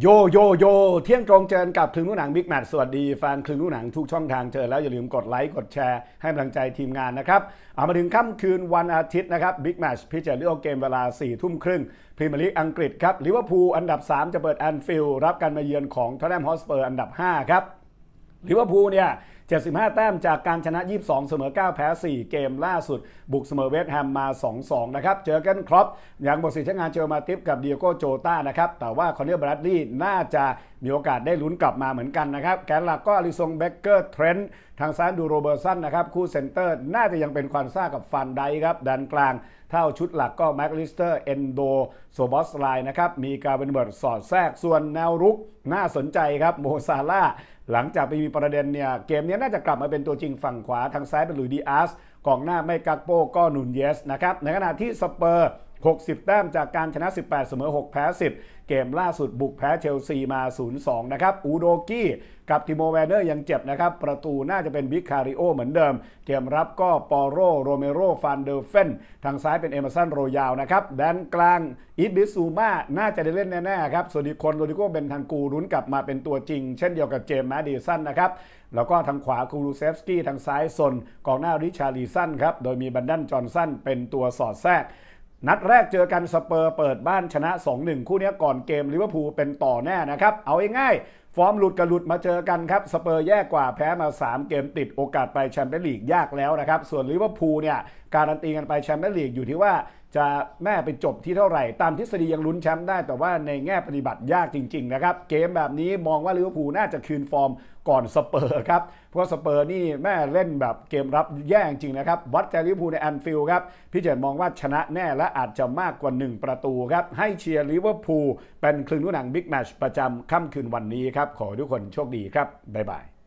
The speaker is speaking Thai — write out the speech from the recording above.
โยโยโยเที่ยงตรงเจอกับคลึงลูกหนังบิ๊กแมทสวัสดีแฟนคลึงลูกหนังทุกช่องทางเจอแล้วอย่าลืมกดไลค์กดแชร์ให้กำลังใจทีมงานนะครับเอามาถึงค่ำคืนวันอาทิตย์นะครับบิ๊กแมทพิจารณาเกมเวลา4ี่ทุ่มครึ่งพรีเมียร์ลีกอังกฤษครับลิเวอร์พูลอันดับ 3 จะเปิดแอนฟิลด์รับการมาเยือนของทอตแนมฮอสเปอร์อันดับ 5 ครับลิเวอร์พูลเนี่ย 75 แต้มจากการชนะ 22 เสมอ 9 แพ้ 4 เกมล่าสุด บุกเสมอเวสต์แฮมมา 2-2 นะครับ เจอกันครอปอย่างบทสิทธิ์งานเจอมาติฟกับเดียโกโจต้านะครับ แต่ว่าคอนเนอร์บรัดลีย์น่าจะ มีโอกาสได้ลุ้นกลับมาเหมือนกันนะครับ แกนหลักก็อลิซงเบเกอร์เทรนต์ทางซ้ายดูโรเบอร์สันนะครับ คู่เซนเตอร์น่าจะยังเป็นควานซ่ากับฟันไดครับดันกลางเท่าชุดหลักก็แม็กลิสเตอร์เอนโดโซบอสไลน์นะครับ มีการเป็นเบิร์ดสอดแทรกส่วนแนวรุกน่าสนใจครับโมซาร่าหลังจากไปมีประเด็นเนี่ย เกมนี้น่าจะกลับมาเป็นตัวจริงฝั่งขวาทางซ้ายเป็นลุยดีอาร์สกองหน้าไม่กักโปก็นุนเยสนะครับในขณะที่สเปอร์ 60 แต้มจากการชนะ 18 เสมอ 6 แพ้ 10 เกมล่าสุดบุกแพ้เชลซีมา 0-2 นะครับ อูโดกี้กับติโมแวนเนอร์ยังเจ็บนะครับ ประตูน่าจะเป็นบิคาริโอเหมือนเดิม เกมรับก็ปอโรโรเมโรฟานเดอร์เฟน ทางซ้ายเป็นเอเมอร์สันโรยาวนะครับแดนกลางอิดบิซูมาน่าจะได้เล่นแน่ๆครับ ส่วนอีกคนโรดิโกเบนทันกูรุนกลับมาเป็นตัวจริง เช่นเดียวกับเจมส์แมดดิสันนะครับแล้วก็ทางขวาคูรูเซฟสกี้ทางซ้ายซนกองหน้าริชารีสันครับโดยมีบันดันจอห์นสันเป็นตัวสอดแทรก นัดแรกเจอกันสเปอร์เปิดบ้านชนะ 2-1 คู่นี้ก่อนเกมลิเวอร์พูลเป็นต่อแน่นะครับ เอาง่าย ฟอร์มหลุดกับหลุดมาเจอกันครับ สเปอร์แย่กว่าแพ้มา 3 เกมติดโอกาสไปแชมเปี้ยนลีกยากแล้วนะครับ ส่วนลิเวอร์พูลเนี่ยการันตีกันไปแชมเปี้ยนลีกอยู่ที่ว่าจะแม่ไปจบที่เท่าไหร่ ตามทฤษฎียังลุ้นแชมป์ได้ แต่ว่าในแง่ปฏิบัติยากจริงๆนะครับ เกมแบบนี้มองว่าลิเวอร์พูลน่าจะคืนฟอร์มก่อนสเปอร์ครับ เพราะสเปอร์นี่แม่เล่นแบบเกมรับแย่จริงนะครับ วัดใจลิเวอร์พูลในแอนฟิลด์ครับ พี่เจนมองว่าชนะแน่และอาจจะมากกว่า 1 ประตูครับ ให้เชียร์ลิเวอร์พูลเป็นคลึงลูกหนังบิ๊กแมชประจำค่ำคืนวันนี้ครับขอทุกคนโชคดีครับ บ๊ายบาย